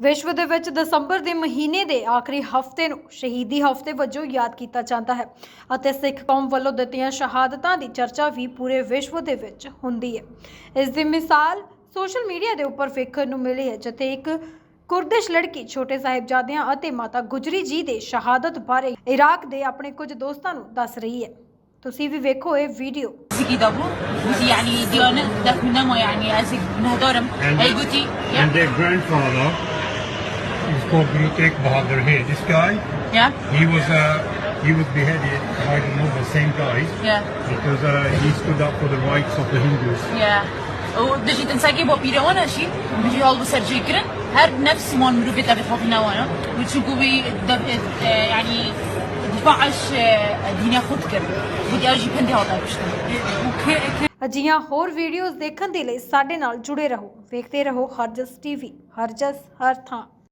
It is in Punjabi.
ਵਿਸ਼ਵ ਦੇ ਵਿੱਚ ਦਸੰਬਰ ਦੇ ਮਹੀਨੇ ਦੇ ਆਖਰੀ ਹਫਤੇ ਨੂੰ ਸ਼ਹੀਦੀ ਹਫਤੇ ਵਜੋਂ ਯਾਦ ਕੀਤਾ ਜਾਂਦਾ ਹੈ ਅਤੇ ਸਿੱਖ ਕੌਮ ਵੱਲੋਂ ਦਿੱਤੀਆਂ ਸ਼ਹਾਦਤਾਂ ਦੀ ਚਰਚਾ ਵੀ ਪੂਰੇ ਵਿਸ਼ਵ ਦੇ ਵਿੱਚ ਹੁੰਦੀ ਹੈ ਇਸ ਦੀ ਮਿਸਾਲ ਸੋਸ਼ਲ ਮੀਡੀਆ ਦੇ ਉੱਪਰ ਵੇਖਣ ਨੂੰ ਮਿਲੀ ਹੈ ਜਿੱਥੇ ਇੱਕ ਕੁਰਦਿਸ਼ ਲੜਕੀ ਛੋਟੇ ਸਾਹਿਬਜ਼ਾਦਿਆਂ ਅਤੇ ਮਾਤਾ ਗੁਜਰੀ ਜੀ ਦੇ ਸ਼ਹਾਦਤ ਬਾਰੇ ਇਰਾਕ ਦੇ ਆਪਣੇ ਕੁਝ ਦੋਸਤਾਂ ਨੂੰ ਦੱਸ ਰਹੀ ਹੈ ਤੁਸੀਂ ਵੀ ਵੇਖੋ ਇਹ ਵੀਡੀਓ زكي دابو قلتي يعني ديانة داك من نمو يعني ازك من هدورم And- I قلتي And their grandfather is called Guru Tegh Bahadur here. This guy, يا he was uh, he was beheaded by the the same guys يا because uh, he stood up for the rights of the Hindus. يا ودجي تنساكي بو بيرا وانا شي بيجي هالبو سرجي كرن هر نفس مون مروفي تابت خاطينا وانا وتشوفوا بي دب- يعني دفاعش دينا خود كرن ودي اجي بندي هذا بشتغل ਅਜਿਹੀਆਂ ਹੋਰ ਵੀਡੀਓਜ਼ ਦੇਖਣ ਦੇ ਲਈ ਸਾਡੇ ਨਾਲ ਜੁੜੇ ਰਹੋ ਵੇਖਦੇ ਰਹੋ ਹਰਜਸ ਟੀਵੀ ਹਰਜਸ ਹਰ ਥਾਂ